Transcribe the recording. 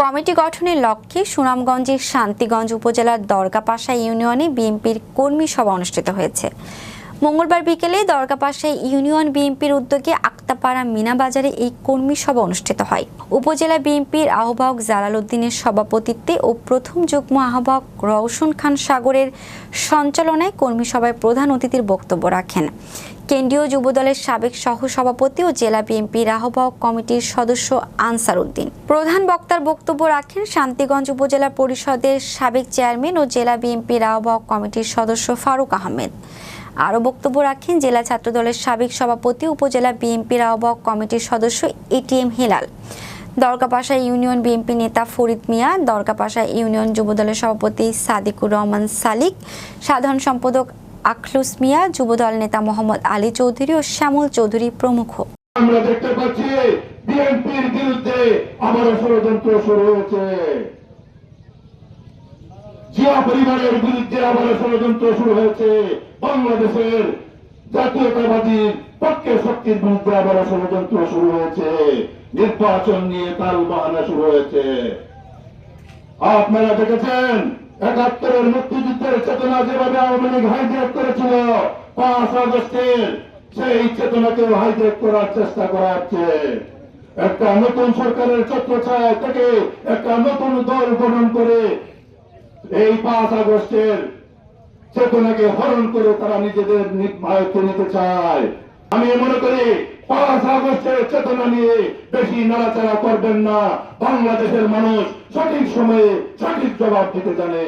Committee গঠনের লক্ষ্যে সুনামগঞ্জের শান্তিগঞ্জ উপজেলার দরগাপাশা ইউনিয়নে বিএনপির কর্মী সভা অনুষ্ঠিত হয়েছে। মঙ্গলবার বিকেলে দরগাপাশা ইউনিয়ন বিএনপির উদ্যোগে আক্তাপাড়া মিনাবাজারে এই কর্মী সভা অনুষ্ঠিত হয়। উপজেলা বিএনপির আহ্বায়ক জালাল উদ্দিনের সভাপতিত্বে ও প্রথম যুগ্ম আহ্বায়ক রওশন খান সাগরের সঞ্চালনায় কর্মী সভায় প্রধান অতিথির বক্তব্য রাখেন। কেন্দ্রীয় যুবদলের সাবেক সহসভাপতি ও জেলা বিএনপির আহ্বায়ক কমিটির সদস্য আনসার উদ্দিন। প্রধান বক্তার বক্তব্য রাখেন শান্তিগঞ্জ উপজেলা পরিষদের সাবেক চেয়ারম্যান ও জেলা বিএনপির আহ্বায়ক কমিটির সদস্য ফারুক আহমেদ। আরও বক্তব্য রাখেন জেলা ছাত্রদলের সাবেক সভাপতি, উপজেলা বিএনপির আহ্বায়ক কমিটির সদস্য ATM Helal. Dargapasha union BNP নেতা ফরিদ মিয়া, দরগাপাশা ইউনিয়ন যুবদলের সভাপতি সাদিকুর রহমান সালিক, সাধারণ সম্পাদক আখলুস মিয়া, যুবদল নেতা মোহাম্মদ আলী চৌধুরী ও শ্যামল চৌধুরী প্রমুখ। আমরা দেখতে পাচ্ছি বিএনপির বিরুদ্ধে ষড়যন্ত্র শুরু হয়েছে। জিয়া পরিবারের বিরুদ্ধে ষড়যন্ত্র শুরু হয়েছে। বাংলাদেশের পক্ষে শক্তির বিরুদ্ধে ষড়যন্ত্র শুরু হয়েছে। নির্বাচন নিয়ে তাল বাহানা শুরু হয়েছে। আপনারা দেখেছেন একাত্তরের মুক্তিযুদ্ধের চেতনা যেভাবে আওয়ামী লীগ হাইজ্যাক করেছিল পাঁচ আগস্টের, সেই চেতনাকে হাইজ্যাক করার চেষ্টা করা হচ্ছে। একটা নতুন সরকারের ছত্রছায়া থেকে একটা নতুন দল গঠন করে এই পাঁচ আগস্টের চেতনাকে হরণ করে তারা নিজেদের আয়ত্তে নিতে চায়। আমি মনে করি পাঁচ আগস্টের চেতনা নিয়ে বেশি নাড়াচাড়া করবেন না। বাংলাদেশের মানুষ সঠিক সময়ে সঠিক জবাব দিতে জানে।